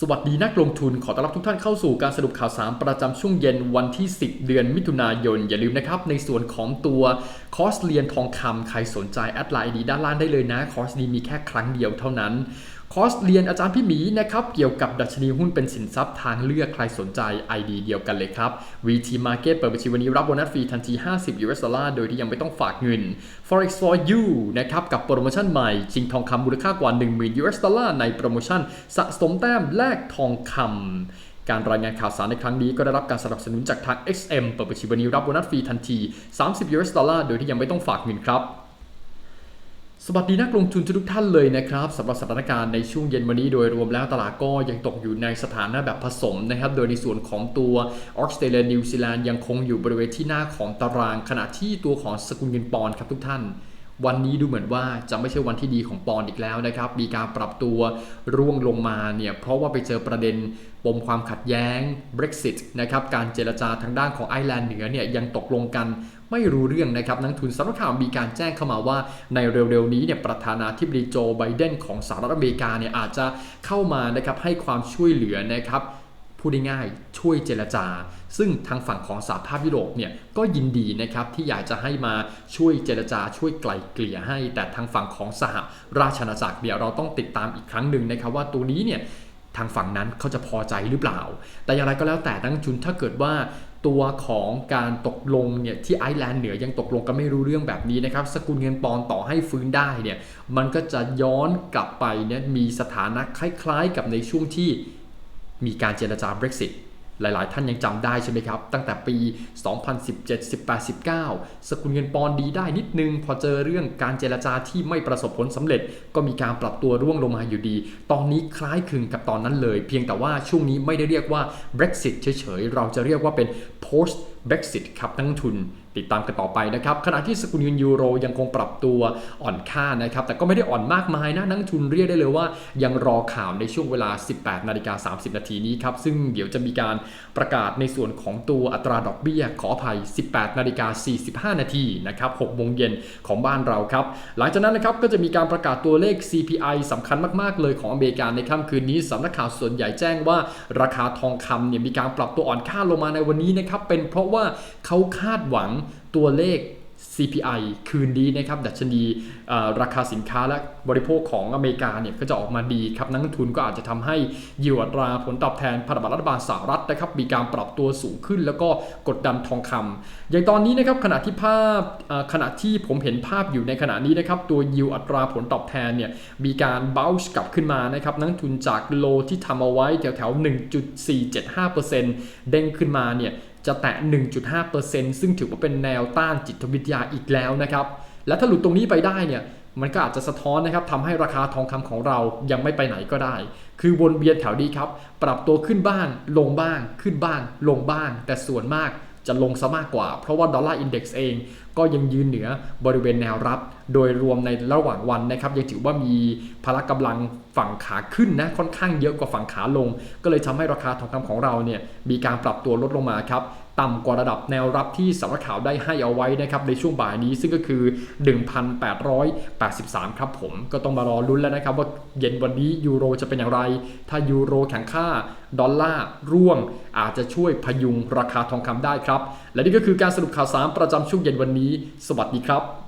สวัสดีนักลงทุนขอต้อนรับทุกท่านเข้าสู่การสรุปข่าวสารประจำช่วงเย็นวันที่ 10 เดือนมิถุนายน อย่าลืมนะครับ ในส่วนของตัวคอร์สเรียนทองคำใครสนใจแอดไลน์ดีด้านล่างได้เลยนะ คอร์สดีมีแค่ครั้งเดียวเท่านั้น คอร์สเรียนอาจารย์พี่หมีนะครับเกี่ยวกับดัชนีหุ้นเป็นสินทรัพย์ทางเลือกใครสนใจ ID เดียวกันเลยครับ VT Market เปิดบัญชีวันนี้รับโบนัสฟรีทันที 50 US ดอลลาร์โดยที่ยังไม่ต้องฝากเงิน Forex for you นะครับกับโปรโมชั่นใหม่ชิงทองคำมูลค่ากว่า 10,000 US ดอลลาร์ในโปรโมชั่นสะสมแต้มแลกทองคำการรายงานข่าวสารในครั้งนี้ก็ได้รับการสนับสนุนจากทาง XM เปิดบัญชีวันนี้รับโบนัสฟรีทันที 30 US ดอลลาร์ โดยที่ยังไม่ต้องฝากเงินครับ สวัสดีนักลงทุนทุกท่านเลยนะครับสำหรับสถานการณ์ในช่วงเย็นวันนี้โดยรวมแล้วตลาดก็ยังตกอยู่ในสถานะแบบผสมนะครับ โดยในส่วนของตัวออสเตรเลียนิวซีแลนด์ยังคงอยู่บริเวณที่หน้าของตาราง ขณะที่ตัวของสกุลเงินปอนด์ครับทุกท่าน วันนี้ดูเหมือนว่าจะไม่ใช่วันที่ดีของปอนด์อีกแล้วนะครับ มีการปรับตัวร่วงลงมาเนี่ยเพราะว่าไปเจอประเด็นปมความขัดแย้ง Brexit นะครับการเจรจาทางด้านของไอร์แลนด์เหนือเนี่ยยังตกลงกันไม่รู้เรื่องนะครับนักทุนสำนักข่าวมีการแจ้งเข้ามาว่าในเร็วๆนี้เนี่ยประธานาธิบดีโจไบเดนของสหรัฐอเมริกาเนี่ยอาจจะเข้ามานะครับให้ความช่วยเหลือนะครับ พูดง่าย ช่วยเจรจา ซึ่งทางฝั่งของสหภาพยุโรปเนี่ยก็ยินดีนะครับที่อยากจะให้มาช่วยเจรจาช่วยไกล่เกลี่ยให้ แต่ทางฝั่งของสหราชอาณาจักรเนี่ยเราต้องติดตามอีกครั้งหนึ่งนะครับว่าตัวนี้เนี่ยทางฝั่งนั้นเขาจะพอใจหรือเปล่า แต่อย่างไรก็แล้วแต่นักลงทุนถ้าเกิดว่าตัวของการตกลงเนี่ยที่ไอร์แลนด์เหนือยังตกลงกันไม่รู้เรื่องแบบนี้นะครับ สกุลเงินปอนด์ต่อให้ฟื้นได้เนี่ยมันก็จะย้อนกลับไปเนี่ยมีสถานะคล้ายๆ กับในช่วงที่ มีการเจรจา Brexit หลายๆ ท่านยังจำได้ใช่ไหมครับ ตั้งแต่ปี 2017 18 19 สกุลเงินปอนดีได้นิดนึง พอเจอเรื่องการเจรจาที่ไม่ประสบผลสำเร็จ ก็มีการปรับตัวร่วงลงมาอยู่ดี ตอนนี้คล้ายคลึงกับตอนนั้นเลย เพียงแต่ว่าช่วงนี้ไม่ได้เรียกว่า Brexit เฉยๆ เราจะเรียกว่าเป็น post Brexit ครับนักลงทุนติดตามกันต่อไปนะครับขณะที่สกุลเงินยูโรยังคงปรับตัวอ่อนค่านะครับ แต่ก็ไม่ได้อ่อนมากมายนะนักลงทุนเรียกได้เลยว่า ยังรอข่าวในช่วงเวลา 18นาฬิกา30 นาทีนี้ครับ ซึ่งเดี๋ยวจะมีการประกาศในส่วนของตัวอัตราดอกเบี้ยขออภัย 18 นาฬิกา 45 นาทีนะครับ6โมงเย็นของบ้านเราครับ หลังจากนั้นนะครับก็จะมีการประกาศตัวเลข CPI สำคัญมาก ๆ เลยของอเมริกาในค่ำคืนนี้สำนักข่าวส่วนใหญ่แจ้งว่า ราคาทองคำเนี่ยมีการปรับตัวอ่อนค่าลงมาในวันนี้นะครับเป็นเพราะว่าเขาคาดหวังตัวเลข CPI คืนนี้นะครับดัชนีราคาสินค้าและบริโภคของอเมริกาเนี่ยก็จะออกมาดีครับนักลงทุนก็อาจจะทำให้ยิวอัตราผลตอบแทนพันธบัตรรัฐบาลสหรัฐนะครับมีการปรับตัวสูงขึ้น แล้วก็กดดันทองคำอย่างตอนนี้นะครับขณะที่ภาพขณะที่ผมเห็นภาพอยู่ในขณะนี้นะครับตัวยิวอัตราผลตอบแทนเนี่ยมีการบ้าส์กลับขึ้นมานะครับนักลงทุนจากโลที่ทำเอาไว้แถวแถว1.475%เด้งขึ้นมาเนี่ย จะแตะ 1.5%ซึ่งถือว่าเป็นแนวต้านจิตวิทยาอีกแล้วนะครับ และถ้าหลุดตรงนี้ไปได้เนี่ย มันก็อาจจะสะท้อนนะครับทำให้ราคาทองคำของเรายังไม่ไปไหนก็ได้ คือวนเวียนแถวดีครับ ปรับตัวขึ้นบ้าง ลงบ้าง ขึ้นบ้าง ลงบ้าง แต่ส่วนมากจะลงซะมากกว่า เพราะว่าดอลลาร์อินเด็กซ์เอง ก็ยังยืนเหนือบริเวณแนวรับ โดยรวมในระหว่างวันนะครับยังถือว่ามีพละกำลังฝั่งขาขึ้นนะค่อนข้างเยอะกว่าฝั่งขาลง ก็เลยทำให้ราคาทองคำของเราเนี่ยมีการปรับตัวลดลงมาครับต่ำกว่าระดับแนวรับที่สำนักข่าวได้ให้เอาไว้นะครับในช่วงบ่ายนี้ซึ่งก็คือ 1,883 ครับผมก็ต้องมารอลุ้นแล้วนะครับว่าเย็นวันนี้ยูโรจะเป็นอย่างไร ถ้ายูโรแข็งค่า ดอลลาร์ร่วง อาจจะช่วยพยุงราคาทองคำได้ครับ และนี่ก็คือการสรุปข่าวสารประจำช่วงเย็นวันนี้นี้ สวัสดีครับ